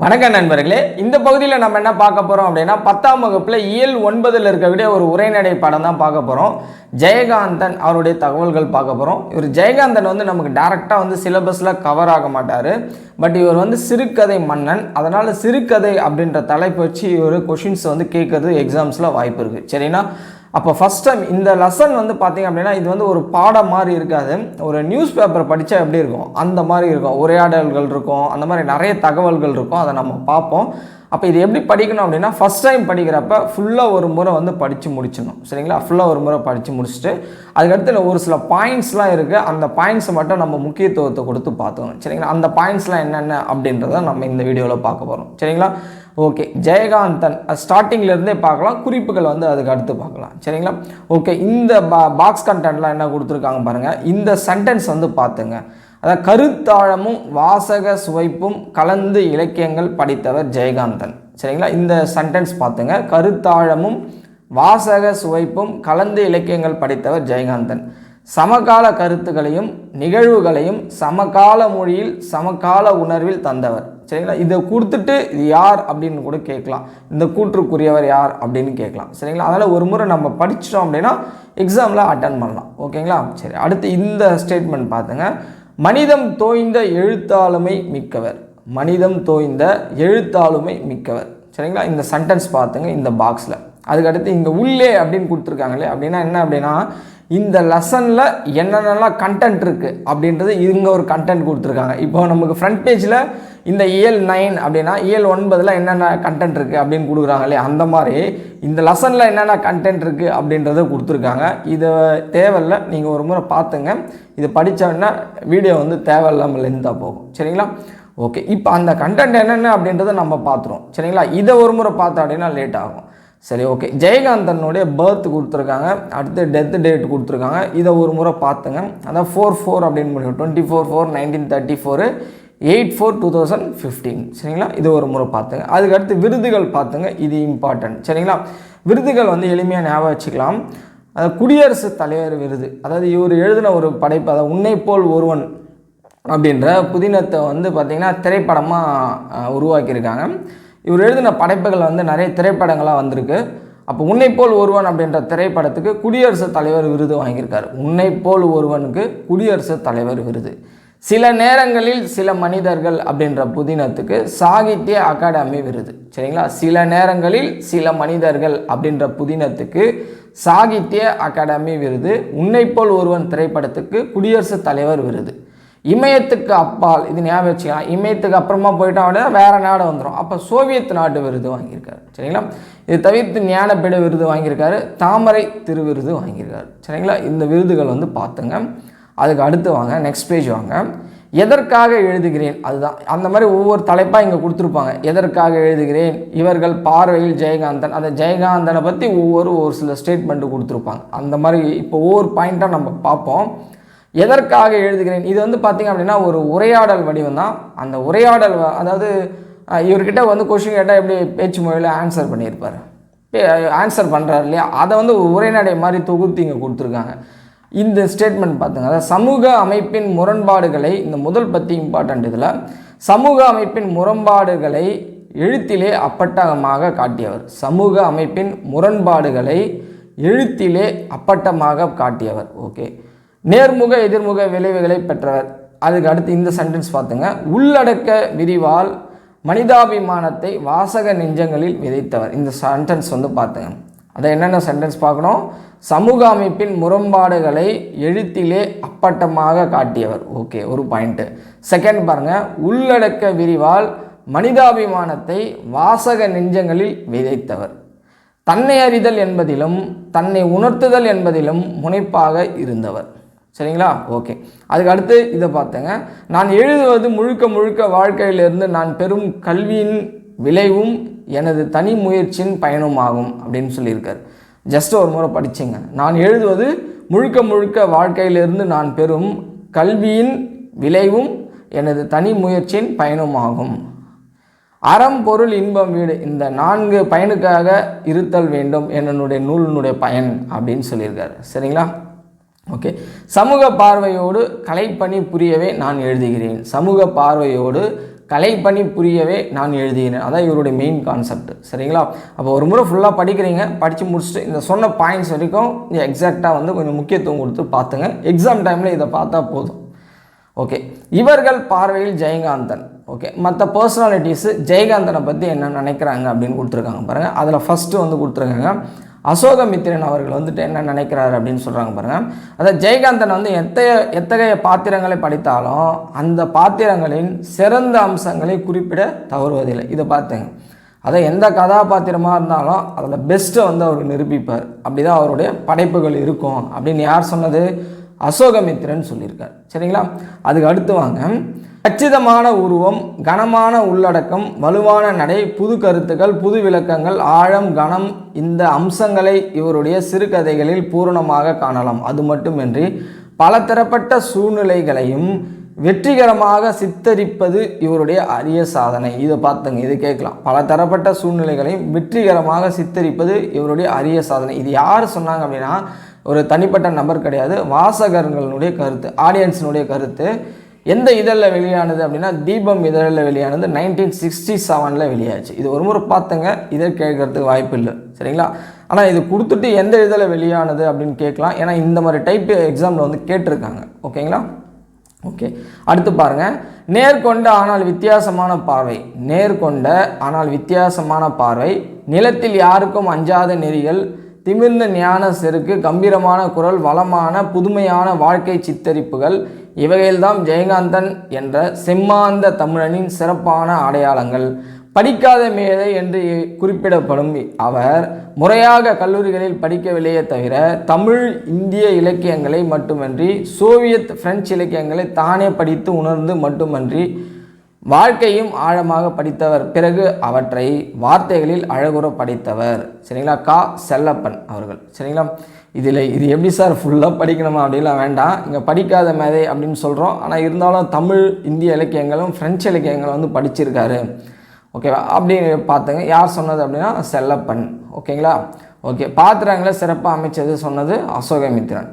வணக்கம் நண்பர்களே இந்த பகுதியில் நம்ம என்ன பார்க்க போகிறோம் அப்படின்னா பத்தாம் வகுப்பில் இயல் ஒன்பதில் இருக்கக்கூடிய ஒரு உரைநடை பாடம் தான் பார்க்க போகிறோம் ஜெயகாந்தன் அவருடைய தகவல்கள் பார்க்க போகிறோம் இவர் ஜெயகாந்தன் வந்து நமக்கு டேரெக்டாக வந்து சிலபஸில் கவர் ஆக மாட்டார். பட் இவர் வந்து சிறுகதை மன்னன். அதனால் சிறுகதை அப்படின்ற தலைப்பு வச்சு இவர் கொஷின்ஸ் வந்து கேட்கறது எக்ஸாம்ஸில் வாய்ப்பு இருக்குது சரிங்களா அப்போ ஃபஸ்ட் டைம் இந்த லெசன் வந்து பார்த்தீங்க அப்படின்னா இது வந்து ஒரு பாடம் மாதிரி இருக்காது. ஒரு நியூஸ் பேப்பர் படித்தா எப்படி இருக்கும்? அந்த மாதிரி இருக்கும். உரையாடல்கள் இருக்கும். அந்த மாதிரி நிறைய தகவல்கள் இருக்கும். அதை நம்ம பார்ப்போம். அப்போ இது எப்படி படிக்கணும் அப்படின்னா ஃபஸ்ட் டைம் படிக்கிறப்ப ஃபுல்லாக ஒரு முறை வந்து படித்து முடிச்சிடணும். சரிங்களா? ஃபுல்லாக ஒரு முறை படித்து முடிச்சுட்டு அதுக்கடுத்து ஒரு சில பாயிண்ட்ஸ்லாம் இருக்குது அந்த பாயிண்ட்ஸை மட்டும் நம்ம முக்கியத்துவத்தை கொடுத்து பார்த்துக்கணும். சரிங்களா? அந்த பாயிண்ட்ஸ்லாம் என்னென்ன அப்படின்றத நம்ம இந்த வீடியோவில் பார்க்க போகிறோம் சரிங்களா? ஓகே ஜெயகாந்தன் ஸ்டார்டிங்லேருந்தே பார்க்கலாம் குறிப்புகள் வந்து அதுக்கு அடுத்து பார்க்கலாம். சரிங்களா? ஓகே இந்த பா பாக்ஸ் கண்டென்ட்லாம் என்ன கொடுத்துருக்காங்க பாருங்கள் இந்த சென்டென்ஸ் வந்து பார்த்துங்க. அதாவது கருத்தாழமும் வாசக சுவைப்பும் கலந்து இலக்கியங்கள் படித்தவர் ஜெயகாந்தன். சரிங்களா? இந்த சென்டென்ஸ் பார்த்துங்க. கருத்தாழமும் வாசக சுவைப்பும் கலந்து இலக்கியங்கள் படித்தவர் ஜெயகாந்தன். சமகால கருத்துக்களையும் நிகழ்வுகளையும் சமகால மொழியில் சமகால உணர்வில் தந்தவர். சரிங்களா? இதை கொடுத்துட்டு இது யார் அப்படின்னு கூட கேட்கலாம். இந்த கூற்றுக்குரியவர் யார் அப்படின்னு கேட்கலாம். சரிங்களா? அதனால் ஒரு முறை நம்ம படிச்சிட்டோம் அப்படின்னா எக்ஸாமில் அட்டன் பண்ணலாம். ஓகேங்களா? சரி அடுத்து இந்த ஸ்டேட்மெண்ட் பார்த்துங்க மனிதம் தோய்ந்த எழுத்தாளுமை மிக்கவர். மனிதம் தோய்ந்த எழுத்தாளுமை மிக்கவர். சரிங்களா? இந்த சென்டென்ஸ் பார்த்துங்க இந்த பாக்ஸில் அதுக்கடுத்து இங்கே உள்ளே அப்படின்னு கொடுத்துருக்காங்களே அப்படின்னா என்ன அப்படின்னா இந்த லெசனில் என்னென்னலாம் கண்டென்ட் இருக்குது அப்படின்றது இங்கே ஒரு கண்டென்ட் கொடுத்துருக்காங்க. இப்போ நமக்கு ஃப்ரண்ட் பேஜில் இந்த இயல் நைன் அப்படின்னா இயல் ஒன்பதில் என்னென்ன கண்டென்ட் இருக்குது அப்படின்னு கொடுக்குறாங்க அந்த மாதிரி இந்த லெசனில் என்னென்ன கண்டென்ட் இருக்குது அப்படின்றத கொடுத்துருக்காங்க. இது தேவையில்லை நீங்கள் ஒரு முறை பார்த்துங்க. இது படித்தோன்னா வீடியோ வந்து தேவையில்லாமல் லென்த்தாக போகும். சரிங்களா? ஓகே இப்போ அந்த கண்டென்ட் என்னென்ன அப்படின்றத நம்ம பார்த்துருவோம். சரிங்களா? இதை ஒரு முறை பார்த்தோம் அப்படின்னா லேட் ஆகும். சரி ஓகே ஜெயகாந்தனுடைய பர்த் கொடுத்துருக்காங்க. அடுத்து டெத் டேட் கொடுத்துருக்காங்க. இதை ஒரு முறை பார்த்துங்க. அதான் ஃபோர் ஃபோர் அப்படின்னு முடியும் twenty four four nineteen thirty four eight four two thousand fifteen சரிங்களா? இது ஒரு முறை பார்த்துங்க. அதுக்கடுத்து விருதுகள் பார்த்துங்க. இது இம்பார்ட்டன்ட் சரிங்களா? விருதுகள் வந்து எளிமையாக ஞாபகம் வச்சுக்கலாம். அது குடியரசுத் தலைவர் விருது. அதாவது இவர் எழுதின ஒரு படைப்பு அதாவது உன்னை போல் ஒருவன் அப்படின்ற புதினத்தை வந்து பார்த்திங்கன்னா திரைப்படமாக உருவாக்கியிருக்காங்க. இவர் எழுதின படைப்புகள் வந்து நிறைய திரைப்படங்களாக வந்திருக்கு. அப்போ உன்னை போல் ஒருவன் அப்படின்ற திரைப்படத்துக்கு குடியரசுத் தலைவர் விருது வாங்கியிருக்காரு. உன்னை போல் ஒருவனுக்கு குடியரசுத் தலைவர் விருது. சில நேரங்களில் சில மனிதர்கள் அப்படின்ற புதினத்துக்கு சாகித்ய அகாடமி விருது. சரிங்களா? சில நேரங்களில் சில மனிதர்கள் அப்படின்ற புதினத்துக்கு சாகித்ய அகாடமி விருது. உன்னை போல் ஒருவன் திரைப்படத்துக்கு குடியரசுத் தலைவர் விருது. இமயத்துக்கு அப்பால் இது ஞாபகம் வச்சுக்கலாம் இமயத்துக்கு அப்புறமா போயிட்டோம் அப்படின்னா வேறு நாடு வந்துடும் அப்போ சோவியத் நாட்டு விருது வாங்கியிருக்காரு. சரிங்களா? இது தவிர்த்து ஞானப்பீட விருது வாங்கியிருக்காரு தாமரை திருவிருது வாங்கியிருக்காரு. சரிங்களா? இந்த விருதுகள் வந்து பார்த்துங்க. அதுக்கு அடுத்து வாங்க நெக்ஸ்ட் பேஜ் வாங்க. எதற்காக எழுதுகிறேன்? அதுதான். அந்த மாதிரி ஒவ்வொரு தலைப்பாக இங்கே கொடுத்துருப்பாங்க. எதற்காக எழுதுகிறேன்? இவர்கள் பார்வையில் ஜெயகாந்தன். அந்த ஜெயகாந்தனை பற்றி ஒவ்வொரு ஒரு சில ஸ்டேட்மெண்ட்டு கொடுத்துருப்பாங்க. அந்த மாதிரி இப்போ ஒவ்வொரு பாயிண்ட்டாக நம்ம பார்ப்போம். எதற்காக எழுதுகிறேன்? இது வந்து பார்த்திங்க அப்படின்னா ஒரு உரையாடல் வடிவம் தான். அந்த உரையாடல் வ- அதாவது இவர்கிட்ட வந்து கொஷின் கேட்டால் எப்படி பேச்சு மொழியில் ஆன்சர் பண்ணியிருப்பார்? ஆன்சர் பண்ணுறாரு இல்லையா? அதை வந்து ஒரு உரைநடை மாதிரி தொகுத்து இங்கே கொடுத்துருக்காங்க. இந்த ஸ்டேட்மெண்ட் பார்த்துங்க அதாவது சமூக அமைப்பின் முரண்பாடுகளை இந்த முதல் பற்றி இம்பார்ட்டண்ட் இதில் சமூக அமைப்பின் முரண்பாடுகளை எழுத்திலே அப்பட்டமாக காட்டியவர். சமூக அமைப்பின் முரண்பாடுகளை எழுத்திலே அப்பட்டமாக காட்டியவர். ஓகே. நேர்முக எதிர்முக விளைவுகளை பெற்றவர். அதுக்கு அடுத்து இந்த சென்டென்ஸ் பார்த்துங்க. உள்ளடக்க விரிவால் மனிதாபிமானத்தை வாசக நெஞ்சங்களில் விதைத்தவர். இந்த சென்டென்ஸ் வந்து பார்த்துங்க. அதை என்னென்ன சென்டென்ஸ் பார்க்கணும்? சமூக அமைப்பின் முரண்பாடுகளை எழுத்திலே அப்பட்டமாக காட்டியவர். ஓகே ஒரு பாயிண்ட்டு செகண்ட் பாருங்கள் உள்ளடக்க விரிவால் மனிதாபிமானத்தை வாசக நெஞ்சங்களில் விதைத்தவர். தன்னை அறிதல் என்பதிலும் தன்னை உணர்த்துதல் என்பதிலும் முனைப்பாக இருந்தவர். சரிங்களா? ஓகே. அதுக்கு அடுத்து இதை பார்த்தேங்க. நான் எழுதுவது முழுக்க முழுக்க வாழ்க்கையிலிருந்து நான் பெறும் கல்வியின் விளைவும் எனது தனி முயற்சியின் பயனுமாகும் அப்படின்னு சொல்லியிருக்கார். ஜஸ்ட் ஒரு முறை படித்தேங்க நான் எழுதுவது முழுக்க முழுக்க வாழ்க்கையிலிருந்து நான் பெறும் கல்வியின் விளைவும் எனது தனி முயற்சியின் பயனுமாகும். அறம் பொருள் இன்பம் வீடு இந்த நான்கு பயனுக்காக இருத்தல் வேண்டும். என்னுடைய நூலினுடைய பயன் அப்படின்னு சொல்லியிருக்காரு. சரிங்களா? ஓகே சமூக பார்வையோடு கலைப்பணி புரியவே நான் எழுதுகிறேன். சமூக பார்வையோடு கலைப்பணி புரியவே நான் எழுதுகிறேன். அதான் இவருடைய மெயின் கான்செப்ட் சரிங்களா? அப்போ ஒரு முறை ஃபுல்லாக படிக்கிறீங்க படித்து முடிச்சுட்டு இந்த சொன்ன பாயிண்ட்ஸ் வரைக்கும் எக்ஸாக்டாக வந்து கொஞ்சம் முக்கியத்துவம் கொடுத்து பார்த்துங்க. எக்ஸாம் டைமில் இதை பார்த்தா போதும். ஓகே இவர்கள் பார்வையில் ஜெயகாந்தன். ஓகே மற்ற பர்சனாலிட்டிஸு ஜெயகாந்தனை பற்றி என்ன நினைக்கிறாங்க அப்படின்னு கொடுத்துருக்காங்க பாருங்கள் அதில் ஃபஸ்ட்டு வந்து கொடுத்துருக்காங்க அசோகமித்திரன் அவர்கள் வந்துட்டு என்ன நினைக்கிறாரு அப்படின்னு சொல்கிறாங்க பாருங்கள் அதாவது ஜெயகாந்தன் வந்து எத்தகைய எத்தகைய பாத்திரங்களை படித்தாலும் அந்த பாத்திரங்களின் சிறந்த அம்சங்களை குறிப்பிட தவறுவதில்லை. இதை பார்த்துங்க. அதை எந்த கதாபாத்திரமாக இருந்தாலும் அதில் பெஸ்ட்டை வந்து அவர் நிரூபிப்பார். அப்படி தான் அவருடைய படைப்புகள் இருக்கும் அப்படின்னு யார் சொன்னது? அசோகமித்திரன் சொல்லியிருக்கார். சரிங்களா? அதுக்கு அடுத்து வாங்க. கச்சிதமான உருவம் கனமான உள்ளடக்கம் வலுவான நடை புது கருத்துக்கள் புது விளக்கங்கள் ஆழம் கனம் இந்த அம்சங்களை இவருடைய சிறுகதைகளில் பூரணமாக காணலாம். அது மட்டுமின்றி பலதரப்பட்ட சூழ்நிலைகளையும் வெற்றிகரமாக சித்தரிப்பது இவருடைய அரிய சாதனை. இதை பார்த்துங்க இது கேட்கலாம். பல தரப்பட்ட சூழ்நிலைகளையும் வெற்றிகரமாக சித்தரிப்பது இவருடைய அரிய சாதனை. இது யார் சொன்னாங்க அப்படின்னா ஒரு தனிப்பட்ட நபர் கிடையாது வாசகர்களுடைய கருத்து ஆடியன்ஸினுடைய கருத்து. எந்த இதழில் வெளியானது அப்படின்னா தீபம் இதழில் வெளியானது நைன்டீன் சிக்ஸ்டி செவனில் வெளியாச்சு. இது ஒரு முறை பார்த்துங்க இதை கேட்கறதுக்கு வாய்ப்பு இல்லை. சரிங்களா? ஆனால் இது கொடுத்துட்டு எந்த இதழில் வெளியானது அப்படின்னு கேட்கலாம். ஏன்னா இந்த மாதிரி டைப் எக்ஸாமில் வந்து கேட்டிருக்காங்க. ஓகேங்களா? ஓகே. அடுத்து பாருங்கள் நேர்கொண்ட ஆனால் வித்தியாசமான பார்வை. நேர்கொண்ட ஆனால் வித்தியாசமான பார்வை. நிலத்தில் யாருக்கும் அஞ்சாத நெறிகள். திமிர்ந்த ஞான செருக்கு கம்பீரமான குரல் வளமான புதுமையான வாழ்க்கை சித்தரிப்புகள். இவைகள்தான் ஜெயகாந்தன் என்ற செம்மாந்த தமிழனின் சிறப்பான அடையாளங்கள். படிக்காத மேதை என்று குறிப்பிடப்படும் அவர் முறையாக கல்லூரிகளில் படிக்கவில்லையே தவிர தமிழ் இந்திய இலக்கியங்களை மட்டுமன்றி சோவியத் பிரெஞ்சு இலக்கியங்களை தானே படித்து உணர்ந்து மட்டுமன்றி வாழ்க்கையும் ஆழமாக படித்தவர். பிறகு அவற்றை வார்த்தைகளில் அழகுற படித்தவர். சரிங்களா? கா. செல்லப்பன் அவர்கள். சரிங்களா? இதில் இது எப்படி சார் ஃபுல்லாக படிக்கணுமா அப்படிலாம் வேண்டாம். இங்கே படிக்காத மேதை அப்படின்னு சொல்கிறோம் ஆனால் இருந்தாலும் தமிழ் இந்திய இலக்கியங்களும் ஃப்ரெஞ்சு இலக்கியங்களும் வந்து படிச்சிருக்காரு. ஓகேவா அப்படின்னு பார்த்துங்க யார் சொன்னது அப்படின்னா செல்லப்பன். ஓகேங்களா ஓகே பாத்திரங்களை சிறப்பாக அமைச்சது சொன்னது அசோகமித்திரன்.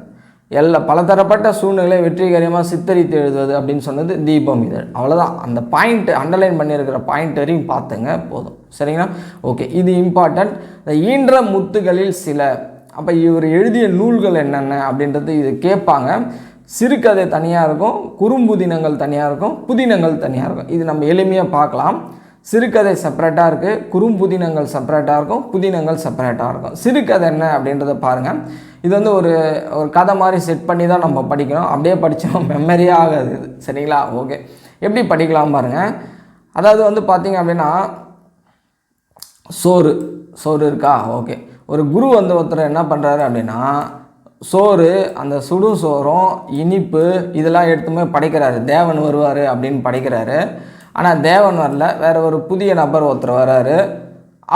எல்லா பலதரப்பட்ட சூழ்நிலை வெற்றிகரமாக சித்தரித்து எழுதுவது அப்படின்னு சொன்னது தீபம் இதழ் அவ்வளோதான் அந்த பாயிண்ட் அண்டர்லைன் பண்ணியிருக்கிற பாயிண்ட் வரையும் பார்த்துங்க போதும். சரிங்களா? ஓகே இது இம்பார்ட்டன்ட் இந்த ஈன்ற முத்துகளில் சில அப்போ இவர் எழுதிய நூல்கள் என்னென்ன அப்படின்றது இது கேட்பாங்க. சிறுகதை தனியாக இருக்கும் குறும்புதினங்கள் தனியாக இருக்கும் புதினங்கள் தனியாக இருக்கும். இது நம்ம எளிமையாக பார்க்கலாம். சிறுகதை செப்பரேட்டாக இருக்குது குறும்புதினங்கள் செப்பரேட்டாக இருக்கும் புதினங்கள் செப்பரேட்டாக இருக்கும். சிறுகதை என்ன அப்படின்றத பாருங்கள் இது வந்து ஒரு ஒரு கதை மாதிரி செட் பண்ணி தான் நம்ம படிக்கணும் அப்படியே படித்தோம் மெமரியே ஆகாது இது. சரிங்களா? ஓகே எப்படி படிக்கலாம் பாருங்கள் அதாவது வந்து பார்த்திங்க அப்படின்னா சோறு சோறு இருக்கா? ஓகே ஒரு குரு வந்து ஒருத்தர் என்ன பண்ணுறாரு அப்படின்னா சோறு அந்த சுடும் சோறும் இனிப்பு இதெல்லாம் எடுத்துமே படைக்கிறாரு. தேவன் வருவார் அப்படின்னு படைக்கிறாரு. ஆனால் தேவன் வரல. வேற ஒரு புதிய நபர் ஒருத்தர் வராரு.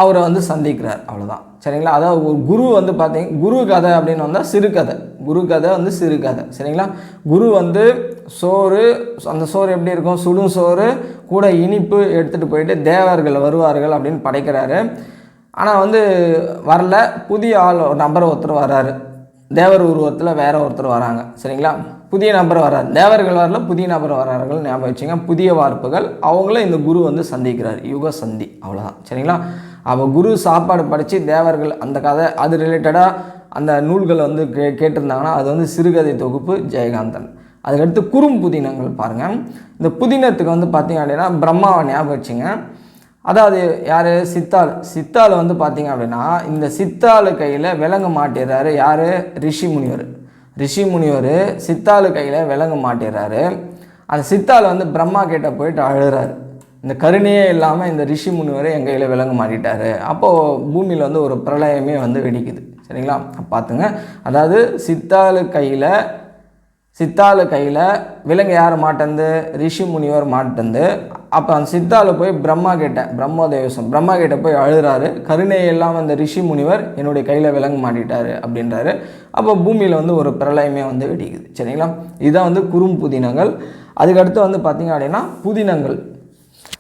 அவரை வந்து சந்திக்கிறார். அவ்வளோதான் சரிங்களா? அதாவது ஒரு குரு வந்து பார்த்தீங்க குரு கதை அப்படின்னு வந்தால் சிறுகதை குரு கதை வந்து சிறுகதை சரிங்களா? குரு வந்து சோறு அந்த சோறு எப்படி இருக்கும்? சுடும் சோறு கூட இனிப்பு எடுத்துகிட்டு போயிட்டு தேவர்கள் வருவார்கள் அப்படின்னு படைக்கிறாரு. ஆனால் வந்து வரல. புதிய ஆள் ஒரு நபர் ஒருத்தர் வராரு தேவர் உருவத்தில் வேற ஒருத்தர் வராங்க. சரிங்களா? புதிய நபர் வரார் தேவர்கள் வரல புதிய நபர் வரார்கள் ஞாபகம் வச்சுங்க. புதிய வார்ப்புகள். அவங்கள இந்த குரு வந்து சந்திக்கிறார். யுக சந்தி. அவ்வளோதான் சரிங்களா? அவள் குரு சாப்பாடு படித்து தேவர்கள் அந்த கதை அது ரிலேட்டடாக அந்த நூல்கள் வந்து கே கேட்டிருந்தாங்கன்னா அது வந்து சிறுகதை தொகுப்பு ஜெயகாந்தன். அதுக்கடுத்து குறும் புதினங்கள் பாருங்கள் இந்த புதினத்துக்கு வந்து பார்த்தீங்க அப்படின்னா பிரம்மாவை ஞாபகம் வச்சுங்க. அதாவது யார்? சித்தாள். சித்தாள் வந்து பார்த்தீங்க அப்படின்னா இந்த சித்தாள் கையில் விலங்கு மாட்டிடுறாரு யார்? ரிஷி முனிவர். ரிஷி முனிவர் சித்தாளு கையில் விலங்கு மாட்டிடுறாரு. அந்த சித்தாள் வந்து பிரம்மா கிட்ட போயிட்டு அழுகிறாரு இந்த கருணையே இல்லாமல் இந்த ரிஷி முனிவரை என் கையில் விலங்கு மாட்டிட்டாரு. அப்போது பூமியில் வந்து ஒரு பிரளயமே வந்து வெடிக்குது. சரிங்களா? பார்த்துங்க அதாவது சித்தாளு கையில் சித்தாளு கையில் விலங்கு யார் மாட்டேந்து? ரிஷி முனிவர் மாட்டேந்து. அப்போ அந்த சித்தாவில் போய் பிரம்மா கிட்ட பிரம்மதேவசம் பிரம்மா கிட்ட போய் அழுகிறாரு கருணை இல்லாமல் அந்த ரிஷி முனிவர் என்னுடைய கையில் விலங்கு மாட்டிட்டாரு அப்படின்றாரு. அப்போ பூமியில் வந்து ஒரு பிரளயமே வந்து வெடிக்குது. சரிங்களா? இதுதான் வந்து குறும்புதினங்கள் அதுக்கடுத்து வந்து பார்த்திங்க அப்படின்னா புதினங்கள்.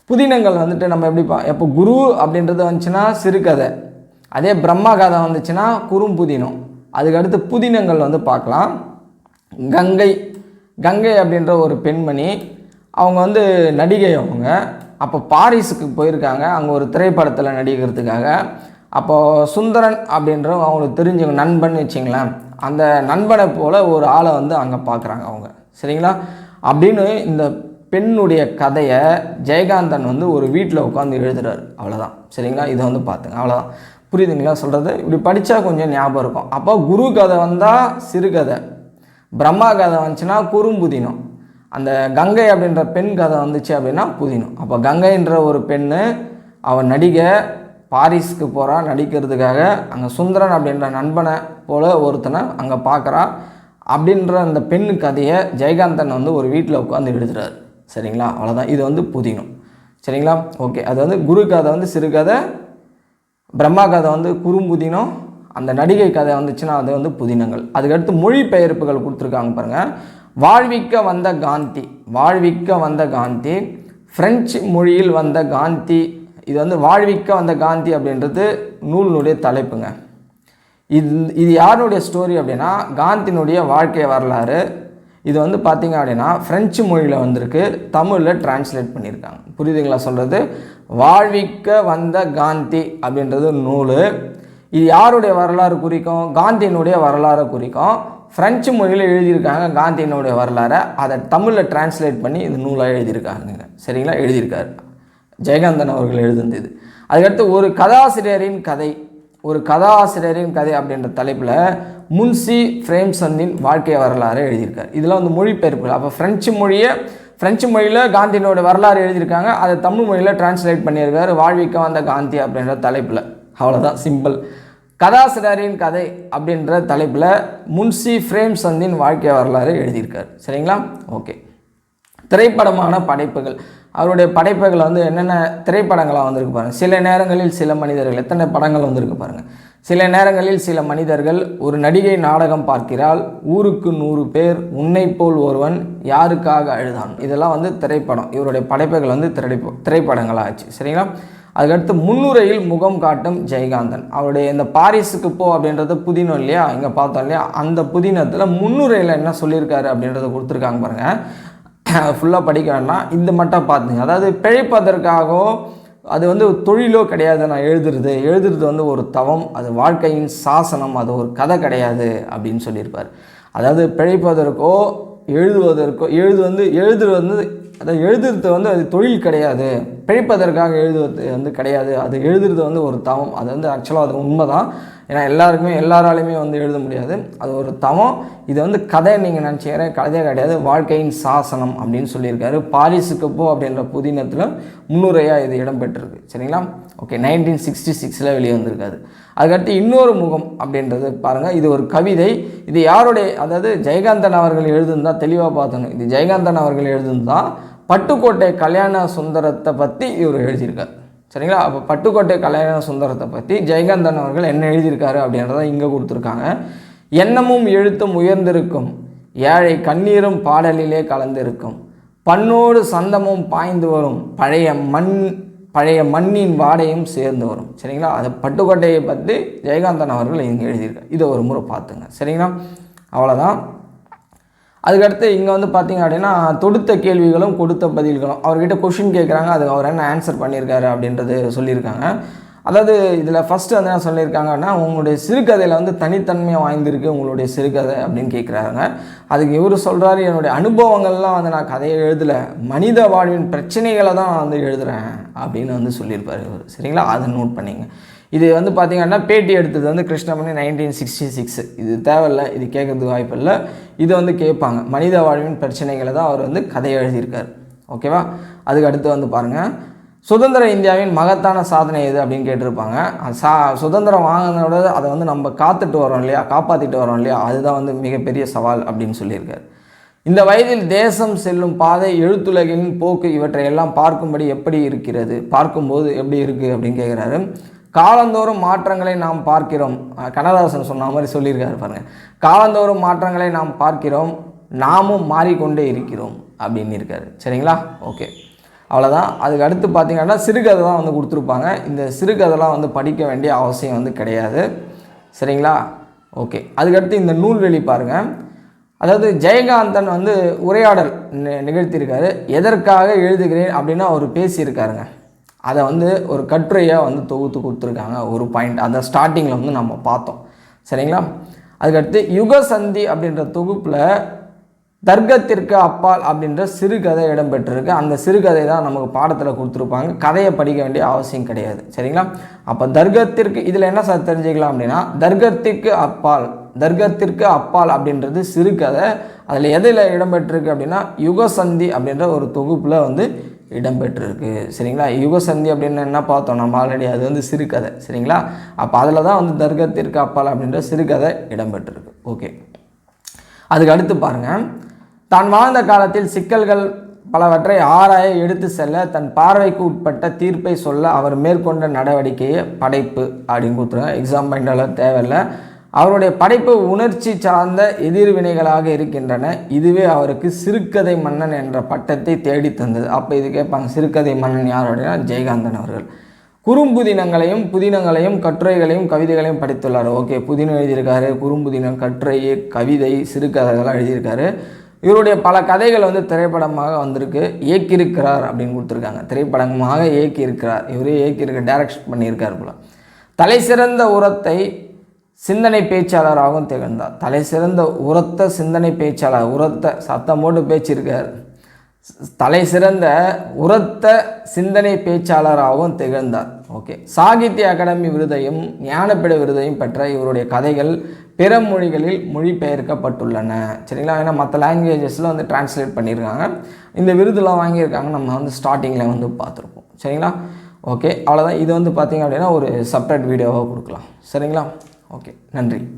புதினங்கள் வந்துட்டு நம்ம எப்படி பா எப்போ குரு அப்படின்றது வந்துச்சுன்னா சிறுகதை. அதே பிரம்மா கதை வந்துச்சுன்னா குறும்புதினம் அதுக்கடுத்து புதினங்கள் வந்து பார்க்கலாம். கங்கை. கங்கை அப்படின்ற ஒரு பெண்மணி அவங்க வந்து நடிகை அவங்க. அப்போ பாரிஸுக்கு போயிருக்காங்க. அங்கே ஒரு திரைப்படத்தில் நடிக்கிறதுக்காக அப்போது சுந்தரன் அப்படின்றவங்க அவங்களுக்கு தெரிஞ்சவங்க நண்பன் வச்சிங்களேன். அந்த நண்பனை போல் ஒரு ஆளை வந்து அங்கே பார்க்குறாங்க அவங்க. சரிங்களா? அப்படின்னு இந்த பெண்ணுடைய கதையை ஜெயகாந்தன் வந்து ஒரு வீட்டில் உட்காந்து எழுதுறாரு. அவ்வளோதான் சரிங்களா? இதை வந்து பார்த்துங்க அவ்வளோதான் புரியுதுங்களா சொல்கிறது இப்படி படித்தா கொஞ்சம் ஞாபகம் இருக்கும். அப்போ குரு கதை வந்தால் சிறுகதை பிரம்மா கதை வந்துச்சுன்னா குறும்புதினம். அந்த கங்கை அப்படின்ற பெண் கதை வந்துச்சு அப்படின்னா புதினம் அப்போ கங்கைன்ற ஒரு பெண் அவன் நடிகை பாரிஸ்க்கு போகிறா நடிக்கிறதுக்காக. அங்கே சுந்தரன் அப்படின்ற நண்பனை போல் ஒருத்தனை அங்கே பார்க்குறா அப்படின்ற அந்த பெண் கதையை ஜெயகாந்தன் வந்து ஒரு வீட்டில் உட்காந்து எழுதுறாரு சரிங்களா? அவ்வளோதான் இது வந்து புதினம் சரிங்களா? ஓகே. அது வந்து குரு கதை வந்து சிறுகதை பிரம்மா கதை வந்து குறும்புதினம் அந்த நடிகை கதை வந்துச்சுன்னா அது வந்து புதினங்கள். அதுக்கடுத்து மொழிபெயர்ப்புகள் கொடுத்துருக்காங்க பாருங்கள் வாழ்விக்க வந்த காந்தி வாழ்விக்க வந்த காந்தி பிரெஞ்சு மொழியில் வந்த காந்தி இது வந்து வாழ்விக்க வந்த காந்தி அப்படின்றது நூலினுடைய தலைப்புங்க. இது இது யாருடைய ஸ்டோரி அப்படின்னா காந்தியினுடைய வாழ்க்கை வரலாறு. இது வந்து பார்த்திங்க அப்படின்னா ஃப்ரெஞ்சு மொழியில் வந்திருக்கு தமிழில் டிரான்ஸ்லேட் பண்ணியிருக்காங்க. புரியுதுங்களா சொல்கிறது வாழ்விக்க வந்த காந்தி அப்படின்றது நூல். இது யாருடைய வரலாறு குறிக்கும்? காந்தியினுடைய வரலாறு குறிக்கும். ஃப்ரெஞ்சு மொழியில் எழுதியிருக்காங்க காந்தியினுடைய வரலாறை. அதை தமிழில் டிரான்ஸ்லேட் பண்ணி இது நூலாக எழுதியிருக்காங்க சரிங்களா? எழுதியிருக்காரு. ஜெயகாந்தன் அவர்கள் எழுதுந்தது அதுக்கடுத்து ஒரு கதாசிரியரின் கதை. ஒரு கதாசிரியரின் கதை அப்படின்ற தலைப்பில் முன்சி பிரேம்சந்தின் வாழ்க்கை வரலாறு எழுதியிருக்கார். இதெல்லாம் வந்து மொழிபெயர்ப்புகள். அப்போ ஃப்ரெஞ்சு மொழியை ஃப்ரெஞ்சு மொழியில் காந்தியினோட வரலாறு எழுதியிருக்காங்க. அதை தமிழ் மொழியில் டிரான்ஸ்லேட் பண்ணியிருக்காரு. வாழ்விக்க வந்த காந்தி அப்படின்ற தலைப்பில். அவ்வளோதான் சிம்பிள் கதாசிரியரின் கதை அப்படின்ற தலைப்பில் முன்சி ஃப்ரேம்சந்தின் வாழ்க்கை வரலாறு எழுதியிருக்காரு. சரிங்களா? ஓகே. திரைப்படமான படைப்புகள். அவருடைய படைப்புகள் வந்து என்னென்ன திரைப்படங்களாக வந்திருக்கு பாருங்கள் சில நேரங்களில் சில மனிதர்கள் எத்தனை படங்கள் வந்திருக்கு பாருங்கள் சில நேரங்களில் சில மனிதர்கள் ஒரு நடிகை நாடகம் பார்க்கிறாள் ஊருக்கு நூறு பேர் உன்னை போல் ஒருவன் யாருக்காக அழுதான். இதெல்லாம் வந்து திரைப்படம். இவருடைய படைப்புகள் வந்து திரை திரைப்படங்களாக ஆச்சு சரிங்களா? அதுக்கடுத்து முன்னுரையில் முகம் காட்டும் ஜெயகாந்தன். அவருடைய இந்த பாரிஸுக்கு போ அப்படின்றது புதினம் இல்லையா? இங்கே பார்த்தோம் இல்லையா? அந்த புதினத்தில் முன்னுரையில் என்ன சொல்லியிருக்காரு அப்படின்றத கொடுத்துருக்காங்க பாருங்கள் ஃபுல்லாக படிக்க வேண்டாம். இந்த மட்டும் பார்த்துங்க. அதாவது பிழைப்பதற்காகவோ அது வந்து தொழிலோ கிடையாது நான் எழுதுறது. எழுதுறது வந்து ஒரு தவம் அது வாழ்க்கையின் சாசனம் அது ஒரு கதை கிடையாது அப்படின்னு சொல்லியிருப்பார். அதாவது பிழைப்பதற்கோ எழுதுவதற்கோ எழுது வந்து எழுதுறது வந்து அதாவது எழுதுறது வந்து அது தொழில் கிடையாது. பிழைப்பதற்காக எழுதுவது வந்து கிடையாது. அது எழுதுறது வந்து ஒரு தவம். அது வந்து ஆக்சுவலாக அது உண்மை தான் ஏன்னா எல்லாருக்குமே எல்லாராலையுமே வந்து எழுத முடியாது. அது ஒரு தவம். இது வந்து கதை நீங்கள் நினச்சிக்கிற கதையே கிடையாது. வாழ்க்கையின் சாசனம் அப்படின்னு சொல்லியிருக்காரு. பாரிஸுக்கு போ அப்படின்ற புதினத்தில் முன்னுரையாக இது இடம்பெற்றிருக்கு. சரிங்களா? ஓகே நைன்டீன் சிக்ஸ்டி சிக்ஸில் வெளியே வந்திருக்காது அதுக்கடுத்து இன்னொரு முகம் அப்படின்றது பாருங்கள் இது ஒரு கவிதை. இது யாருடைய அதாவது ஜெயகாந்தன் அவர்கள் எழுதுந்தா தெளிவாக பார்த்தணும் இது ஜெயகாந்தன் அவர்கள் எழுதுந்தா பட்டுக்கோட்டை கல்யாண சுந்தரத்தை பற்றி இவர் எழுதியிருக்கார். சரிங்களா? அப்போ பட்டுக்கோட்டை கல்யாண சுந்தரத்தை பற்றி ஜெயகாந்தன் அவர்கள் என்ன எழுதியிருக்காரு அப்படின்றத இங்கே கொடுத்துருக்காங்க. எண்ணமும் எழுத்தும் உயர்ந்திருக்கும். ஏழை கண்ணீரும் பாடலிலே கலந்திருக்கும். பண்ணோடு சந்தமும் பாய்ந்து வரும். பழைய மண் பழைய மண்ணின் வாடையும் சேர்ந்து வரும். சரிங்களா? அது பட்டுக்கோட்டையை பற்றி ஜெயகாந்தன் அவர்கள் இங்கே எழுதியிருக்கார். இதை ஒரு முறை பார்த்துங்க. சரிங்களா? அவ்வளோதான் அதுக்கடுத்து இங்கே வந்து பார்த்தீங்க அப்படின்னா தொடுத்த கேள்விகளும் கொடுத்த பதில்களும் அவர்கிட்ட கொஷின் கேட்குறாங்க. அது அவர் என்ன ஆன்சர் பண்ணியிருக்காரு அப்படின்றது சொல்லியிருக்காங்க. அதாவது இதில் ஃபஸ்ட்டு வந்து என்ன சொல்லியிருக்காங்கன்னா உங்களுடைய சிறுகதையில் வந்து தனித்தன்மையாக வாய்ந்திருக்கு உங்களுடைய சிறுகதை அப்படின்னு கேட்குறாங்க அதுக்கு இவர் சொல்கிறாரு என்னுடைய அனுபவங்கள்லாம் வந்து நான் கதையை எழுதலை. மனித வாழ்வின் பிரச்சனைகளை தான் நான் வந்து எழுதுகிறேன் அப்படின்னு வந்து சொல்லியிருப்பார் இவர். சரிங்களா? அதை நோட் பண்ணிங்க. இது வந்து பார்த்தீங்கன்னா பேட்டி எடுத்தது வந்து கிருஷ்ணமணி நைன்டீன் சிக்ஸ்டி சிக்ஸ் இது தேவையில்லை இது கேட்குறதுக்கு வாய்ப்பு இல்லை. இதை வந்து கேட்பாங்க. மனித வாழ்வின் பிரச்சனைகளை தான் அவர் வந்து கதையை எழுதியிருக்கார். ஓகேவா? அதுக்கு அடுத்து வந்து பாருங்கள் சுதந்திர இந்தியாவின் மகத்தான சாதனை எது அப்படின்னு கேட்டிருப்பாங்க. சா சுதந்திரம் வாங்கினோட அதை வந்து நம்ம காத்துட்டு வரோம் இல்லையா? காப்பாற்றிட்டு வரோம் இல்லையா? அதுதான் வந்து மிகப்பெரிய சவால் அப்படின்னு சொல்லியிருக்காரு. இந்த வயதில் தேசம் செல்லும் பாதை எழுத்துலகின் போக்கு இவற்றை எல்லாம் பார்க்கும்படி எப்படி இருக்கிறது? பார்க்கும்போது எப்படி இருக்குது அப்படின்னு கேட்குறாரு காலந்தோறும் மாற்றங்களை நாம் பார்க்கிறோம். கனதாசன் சொன்ன மாதிரி சொல்லியிருக்காரு பாருங்கள் காலந்தோறும் மாற்றங்களை நாம் பார்க்கிறோம். நாமும் மாறிக்கொண்டே இருக்கிறோம் அப்படின்னு இருக்காரு. சரிங்களா? ஓகே. அவ்வளோதான் அதுக்கு அடுத்து பார்த்தீங்கன்னா சிறுகதை தான் வந்து கொடுத்துருப்பாங்க. இந்த சிறுகதைலாம் வந்து படிக்க வேண்டிய அவசியம் வந்து கிடையாது. சரிங்களா? ஓகே. அதுக்கடுத்து இந்த நூல்வெளி பாருங்கள் அதாவது ஜெயகாந்தன் வந்து உரையாடல் நிகழ்த்தியிருக்காரு. எதற்காக எழுதுகிறேன் அப்படின்னா அவர் பேசியிருக்காருங்க. அதை வந்து ஒரு கட்டுரையாக வந்து தொகுத்து கொடுத்துருக்காங்க. ஒரு பாயிண்ட் அந்த ஸ்டார்டிங்கில் வந்து நம்ம பார்த்தோம். சரிங்களா? அதுக்கடுத்து யுகசந்தி அப்படின்ற தொகுப்பில் தர்க்கத்திற்கு அப்பால் அப்படின்ற சிறுகதை இடம்பெற்றிருக்கு. அந்த சிறுகதை தான் நமக்கு பாடத்தில் கொடுத்துருப்பாங்க. கதையை படிக்க வேண்டிய அவசியம் கிடையாது. சரிங்களா? அப்போ தர்க்கத்திற்கு இதில் என்ன சார் தெரிஞ்சுக்கலாம் அப்படின்னா தர்க்கத்திற்கு அப்பால் தர்க்கத்திற்கு அப்பால் அப்படின்றது சிறுகதை. அதில் எதில் இடம்பெற்றிருக்கு அப்படின்னா யுகசந்தி அப்படின்ற ஒரு தொகுப்பில் வந்து இடம்பெற்றிருக்கு. சரிங்களா? யுகசந்தி அப்படின்னு என்ன பார்த்தோம் நம்ம ஆல்ரெடி அது வந்து சிறுகதை. சரிங்களா? அப்போ அதில் தான் வந்து தர்க்கத்திற்கு அப்பால் அப்படின்ற சிறுகதை இடம்பெற்றிருக்கு. ஓகே அதுக்கு அடுத்து பாருங்கள் தான் வாழ்ந்த காலத்தில் சிக்கல்கள் பலவற்றை ஆராய எடுத்து செல்ல தன் பார்வைக்கு உட்பட்ட தீர்ப்பை சொல்ல அவர் மேற்கொண்ட நடவடிக்கையை படைப்பு அப்படின்னு கொடுத்துருங்க எக்ஸாம் பாயிண்டெல்லாம் தேவையில்லை. அவருடைய படைப்பு உணர்ச்சி சார்ந்த எதிர்வினைகளாக இருக்கின்றன. இதுவே அவருக்கு சிறுகதை மன்னன் என்ற பட்டத்தை தேடி தந்தது அப்போ இது கேட்பாங்க சிறுகதை மன்னன் யார் அப்படின்னா ஜெயகாந்தன் அவர்கள். குறும்புதினங்களையும் புதினங்களையும் கட்டுரைகளையும் கவிதைகளையும் படித்துள்ளார். ஓகே புதினம் எழுதியிருக்காரு குறும்புதினம் கட்டுரை கவிதை சிறுகதைகள்லாம் எழுதியிருக்காரு. இவருடைய பல கதைகள் வந்து திரைப்படமாக வந்திருக்கு. இயக்கியிருக்கிறார் அப்படின்னு கொடுத்துருக்காங்க. திரைப்படமாக இயக்கியிருக்கிறார் இவரே இயக்கியிருக்க டைரக்ஷன் பண்ணியிருக்கார் போல. தலை சிறந்த உரத்தை சிந்தனை பேச்சாளராகவும் திகழ்ந்தார். தலை சிறந்த உரத்த சிந்தனை பேச்சாளர் உரத்த சத்தம் போட்டு பேச்சிருக்கார். தலை சிறந்த உரத்த சிந்தனை பேச்சாளராகவும் திகழ்ந்தார். ஓகே. சாகித்ய அகாடமி விருதையும் ஞானப்பிட விருதையும் பெற்ற இவருடைய கதைகள் பிற மொழிகளில் மொழிபெயர்க்கப்பட்டுள்ளன. சரிங்களா? ஏன்னா மற்ற லாங்குவேஜஸில் வந்து டிரான்ஸ்லேட் பண்ணியிருக்காங்க. இந்த விருதுலாம் வாங்கியிருக்காங்க. நம்ம வந்து ஸ்டார்டிங்கில் வந்து பார்த்துருப்போம். சரிங்களா? ஓகே. அவ்வளோதான் இது வந்து பார்த்திங்க அப்படின்னா ஒரு செப்பரேட் வீடியோவாக கொடுக்கலாம். சரிங்களா? ஓகே. நன்றி.